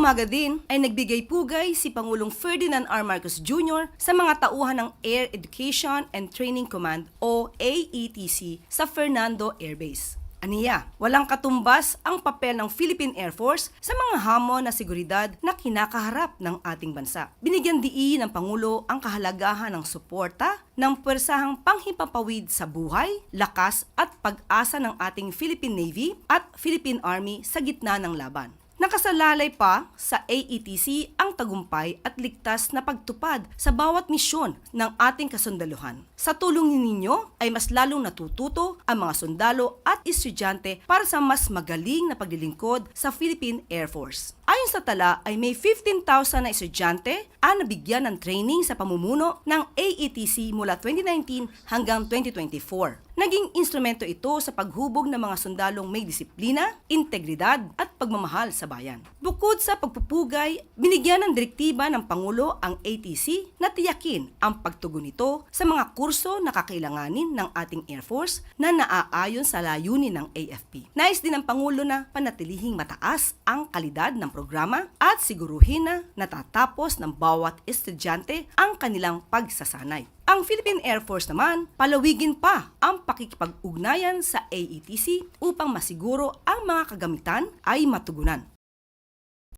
umaga din ay nagbigay pugay si Pangulong Ferdinand R. Marcos Jr. sa mga tauhan ng Air Education and Training Command o AETC sa Fernando Air Base. Aniya, walang katumbas ang papel ng Philippine Air Force sa mga hamon na seguridad na kinakaharap ng ating bansa. Binigyan diin ng Pangulo ang kahalagahan ng suporta ng pwersahang panghimpapawid sa buhay, lakas at pag-asa ng ating Philippine Navy at Philippine Army sa gitna ng laban. Nakasalalay pa sa AETC ang tagumpay at ligtas na pagtupad sa bawat misyon ng ating kasundaluhan. Sa tulong ninyo ay mas lalong natututo ang mga sundalo at estudyante para sa mas magaling na paglilingkod sa Philippine Air Force. Ayon sa tala ay may 15,000 na estudyante ang nabigyan ng training sa pamumuno ng AETC mula 2019 hanggang 2024. Naging instrumento ito sa paghubog ng mga sundalong may disiplina, integridad at pagmamahal sa bayan. Bukod sa pagpupugay, binigyan ng direktiba ng Pangulo ang ATC na tiyakin ang pagtugon nito sa mga kurso na kakailanganin ng ating Air Force na naaayon sa layunin ng AFP. Nais din ng Pangulo na panatilihing mataas ang kalidad ng programa at siguruhin na natatapos ng bawat estudyante ang kanilang pagsasanay. Ang Philippine Air Force naman, palawigin pa ang pakikipag-ugnayan sa AETC upang masiguro ang mga kagamitan ay matugunan.